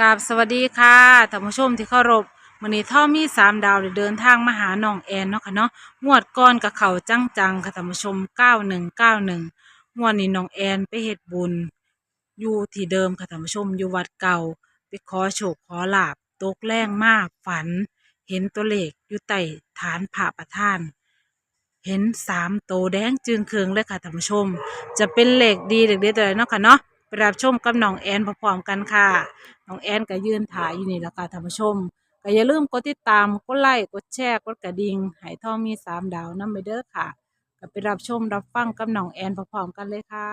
กับสวัสดีค่ะท่านผู้ชมที่เคารพมื้อนี้ท่อมีสามดาวได้เดินทางมาหาน้องแอนเนาะค่ะเนาะงวดก่อนกับเขาจังๆค่ะท่านผู้ชม 9191งวดนี้น้องแอนไปเฮ็ดบุญ อยู่ที่เดิมค่ะท่านผู้ชมอยู่วัดเก่า ไปขอโชคขอลาบตกแรงมากฝัน เห็นตัวเลขอยู่ใต้ฐานพระประธาน เห็นสามโตแดงจึงเคืองเลยค่ะท่านผู้ชม จะเป็นเลขดีเลขเด็ดตัวไหนเนาะค่ะเนาะไปรับชมกับน้องแอนพร้อมๆกันค่ะ น้องแอนก็ยืนถ่ายอยู่นี่แหละค่ะท่านผู้ชมก็อย่าลืมกดติดตาม กดไลค์ กดแชร์ กดกระดิ่งให้ทองมีสามดาวนํไปเด้อค่ะ ก็ไปรับชมรับฟังกับน้องแอนพร้อมๆกันเลยค่ะ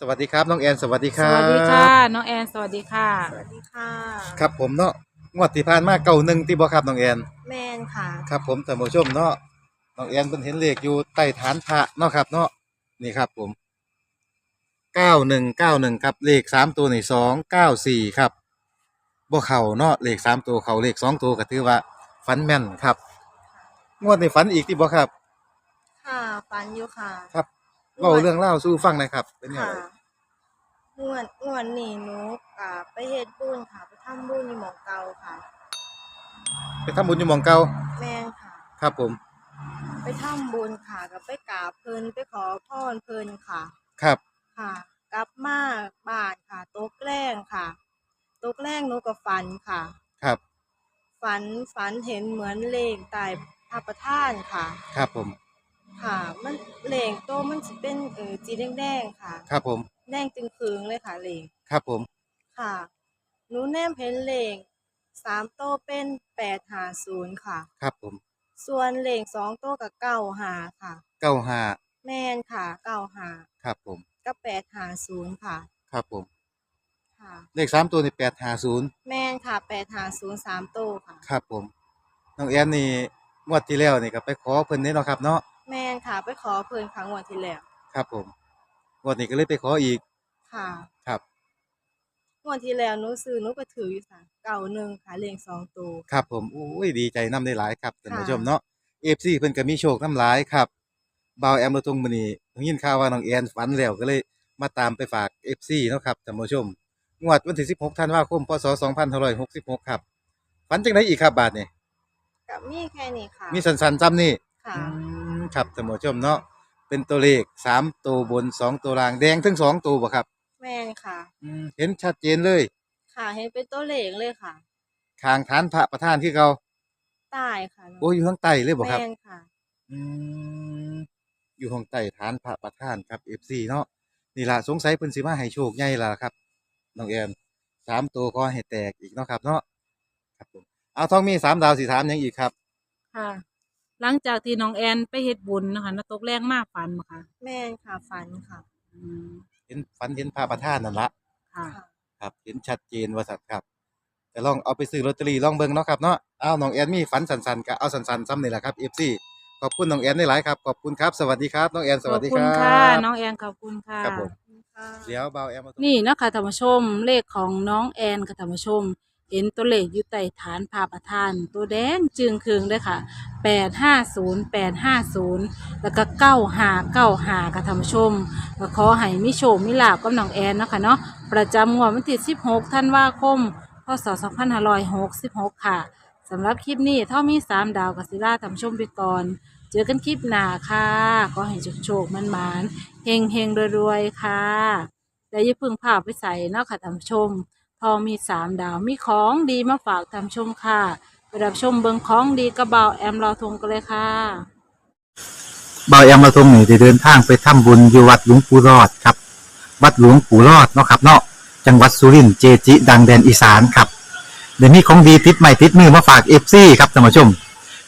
สวัสดีครับน้องแอนสวัสดีคสรับวัสดีค่ะ น้องแอน สวัสดีค่ะ สวัสดีค่ะ ครับผมเนาะงวดที่ผ่านมาเก่าหนึ่งที่บ่ครับน้องแอนแมนค่ะ ครับผมท่านผู้ชมเนาะน้องแอนเพิ่นเห็นเลขอยู่ใต้ฐานพระเนาะครับเนาะนี่ครับผมเก้าหนึ่งเก้าหนึ่งครับเลขสามตัวนี่สองเก้าสี่ครับ บ่เข่าเนาะเลขสามตัวเข่าเลขสองตัวก็ถือว่าฝันแม่นครับ งวดนี้ฝันอีกที่บ่ครับ ค่ะฟันอยู่ค่ะ ครับเล่าเรื่องเล่าวสู่ฟังหน่อยครับ เป็นยังค่ะไงงวดงวดนี่หนูกะไปเฮ็ดบุญค่ะ ไปทำบุญอยู่หมองเก่าค่ะ ไปทำบุญอยู่หมองเก่าแมนค่ะ ครับผมไปทำบุญค่ะกับไปกราบเพิ่นไปขอพรเพิ่นค่ะ ครับ ค่ะ กลับมาบ้านค่ะโต๊ะแกล้งค่ะโต๊ะแกล้งหนูก็ฝันค่ะ ครับ ฝันฝันเห็นเหมือนเลขใต้พระประธานค่ะ ครับผม ค่ะ มันเลขโตมันสิเป็นเออสีแดงๆค่ะ ครับผม แดงจึงคืงเลยค่ะเลขครับผม ค่ะหนูแนมเห็นเลขสามโตวเป็นแปดหาศูนย์ค่ะ ครับผม ส่วนเลขสองโตวกับเก้าหาค่ะ เก้าห้าแม่นค่ะเก้าหาครับผม กับแปดหาศูนย์ค่ะ ครับผม ค่ะ เลขสามตัวนี่แปดห้าศูนย์แม่นค่ะแปดหาศูนย์สามโตวค่ะ ครับผมน้องแอนนี่งวดที่แล้วนี่ก็ไปขอเพิ่นนี่เนาะครับเนาะแม่นค่ะไปขอเพิ่นครั้งวันที่แล้วครับผมงวดนี้ก็เลยไปขออีกค่ะครับ งวันที่แล้วหนูซื้อหนูก็ถืออยู่ค่ะเก่าหนึ่งค่ะเลขสองตัวครับผมอุ้ยดีใจนํได้หลายครับท่านผู้ค่ะชมเนาะ FC เพิ่นก็มีโชคนํหลายครับบ่าวแอมเราตรงมื้อนี้ได้ยินข่าวว่าน้องแอนฝันแล้วก็เลยมาตามไปฝาก FC เนาะครับท่านผู้ชม งวดวันที่16ธันวาคมพศ2566ครับฝันจังไดอีกครับบาดนี้กับมีแค่นี้ค่ะมีสันๆจำนี่ค่ะอืมครับท่านผู้ชมเนาะเป็นตัวเลขสามตัวบนสองตัวล่างแดงทั้งสองตัวบ่ครับแม่นค่ะ อืมเห็นชัดเจนเลยค่ะเห็นเป็นตัวเลขเลยค่ะข้างฐานพระประธานที่เขาใต้ค่ะโอ้ยอยู่ข้างใต้เลยบ่ครับ แม่นค่ะ อืมอยู่ข้างใต้ฐานพระประธานครับ FC เนาะนี่ล่ะสงสัยเพิ่นสิมาให้โชคใหญ่ล่ะครับ น้องแอนสามตัวก็ให้แตกอีกเนาะครับ เนาะครับผมเอาทองมีสามดาวสีถามหยังอีกครับ ค่ะ หลังจากที่น้องแอนไปเฮ็ดบุญนะคะนตกแรงมากฝันมาค่ะแม่นค่ะฝันค่ะอืมเห็นฝันเห็นพระประธานนั่นละค่ะ ค่ะ ครับ เห็นชัดเจนว่าสัตว์ครับแต่ลองเอาไปซื้อลอตเตอรี่ลองเบิ่งเนาะครับเนาะเอาน้องแอนมีฝันสันๆก็เอาสันๆซ้ำนี่แหละครับ FC ขอบคุณน้องแอนได้หลายครับขอบคุณครับสวัสดีครับน้องแอนสขวัอสบดีคุคณรับค่ะน้องแอนขอบคุณค่ะ ครับผมขอบคุณค่ะ เดี๋ยวเบาแอมมาตรงนี่นะคะท่านผู้ชมเลขของน้องแอนค่ะท่านผู้ชม เห็นตัวเลขอยู่ใต้ฐานพาประธาน ตัวแดงจึงเคืองเลยค่ะแปดห้าศูนย์แปดห้าศูนย์แล้วก็เก้าหาเก้าหาค่ะท่านผู้ชมก็ขอให้มิโชคมิลาบกับน้องแอนเนาะคะเนาะประจำงวดวันที่สิบหกธันวาคม พศสองพันห้าร้อยหกสิบหกค่ะสำหรับคลิปนี้เท่ามีสามดาวกับศิลาท่านผู้ชมไปก่อน เจอกันคลิปหน้าค่ะก็ให้โชคๆมันมานเฮงเฮงรวยๆค่ะแต่อย่าพึ่งพาไปใส่นาะค่ะท่านชม ทองมีสามดาวมีของดีมาฝากท่านชมค่ะไปรับชมเบิงของดีกระเบาแอมรอทงกันเลยค่ะเบาแอมมาทงนี่ได้เดินทางไปทำบุญอยู่วัดหลวงปู่รอดครับ วัดหลวงปู่รอดเนาะครับเนาะจังหวัดสุรินทร์เจจิ ดังแดนอีสานครับเดี๋ยวนี้ของดีติดใหม่ติดมือมาฝากเอฟซีครับท่านผู้ชม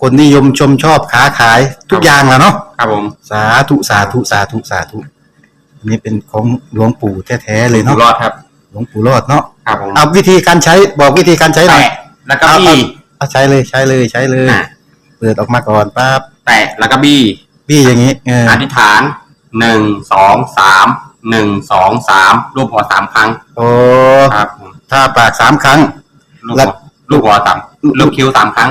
คนนิยมชมชอบค้าขายทุกอย่างแหล้วเนาะครับผมสาธุสาธุสาธุสาธุอันนี้เป็นของหลวงปู่แท้ๆเลยอยู่เนาะรอดครับ หลวงปู่รอดเนาะครับผมเอาวิธีการใช้บอกวิธีการใช้หน่อยแตะแล้วก็บี้เอาใช้เลยใช้เลยใช้เลยอะเปิดออกมาก่อนปั๊บแตะแล้วก็บี้พี่อย่างนี้เอออธิษฐานหนึ่งสองสามหนึ่งสองสามรูปหัวสามครั้ง โอ้ครับผมถ้าปากสามครั้ง ลูกแล้หัววลูกหัวสามลูกคิ้วสามครั้ง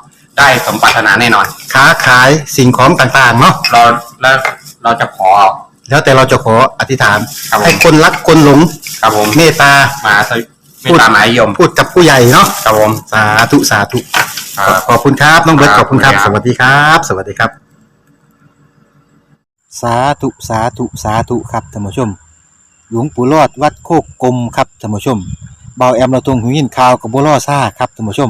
ได้สมปรารถนาแน่นอน ค้าขายสิ่งของต่างๆเนาะเราแล้วเราจะขอ แล้วแต่เราจะขออธิษฐาน ครับผม ให้คนรักคนหลงครับผมเมตตา มาสวิไม่ตามหมายยมพูดกับผู้ใหญ่เนาะครับผมสาธุสาธุ ครับ ขอบคุณครับ น้องเบิร์ตคขรับอบคุณครับขอบสคุณครับวัสดีครับ สวัสดีครับ สาธุสาธุสาธุครับท่านผู้ชม หลวงปู่รอดวัดโคกกลมครับท่านผู้ชมเบาแอมเราตรงหูยินข่าวกับบัวล่อซ่าครับท่านผู้ชม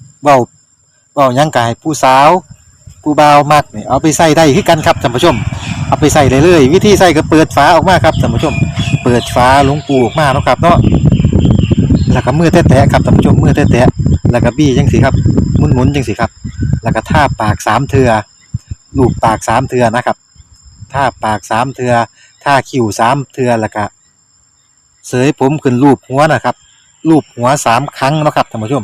เว้าเว้ายังกายผู้สาว ผู้บ่าวมักนี่เอาไปใส่ได้คือกันครับท่านผู้ชม เอาไปใส่เลยเลยวิธีใส่ก็เปิดฝาออกมาครับท่านผู้ชม เปิดฝาหลวงปูออกมาเนาะครับเนาะแล้วก็มือแตะๆครับท่านผู้ชมมือแตะๆแล้วก็บี้จังสิครับหมุนๆจังสิครับ แล้วก็ท่าปากสามเทือลูบปากสามเทือนะครับท่าปากสามเทือท่าคิ้วสามเทือแล้วก็เสยผมขึ้นรูปหัวนะครับรูปหัวสามครั้งนะครับท่านผู้ชม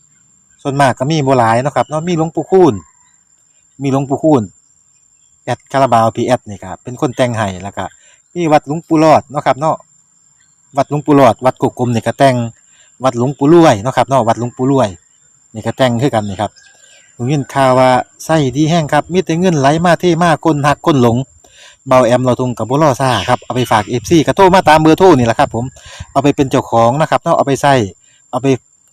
ส่วนมากก็มีบ่หลายเนาะครับเนาะมีหลวงปู่คูณมีหลวงปู่คูณแอดคาราบาวพีแอดนี่ครับเป็นคนแต่งให้แล้วก็มีวัดหลวงปู่รอดเนาะครับเนาะวัดหลวงปู่รอด วัดกุกกลมนี่ก็แต่งวัดหลวงปู่รวยเนาะครับเนาะวัดหลวงปู่รวยนี่ก็แต่งคือกันนี่ครับผมยินข่าวว่าไส้ดีแห้งครับมีแต่เงินไหลมาเทมาคนหักคนหลงเบาแอมเราทุงกับบุรอซ่าครับเอาไปฝากเอฟซีกระโทรมาตามเบอร์โทรนี่แหละครับผมเอาไปเป็นเจ้าของนะครับเนาะเอาไปใส่เอาไป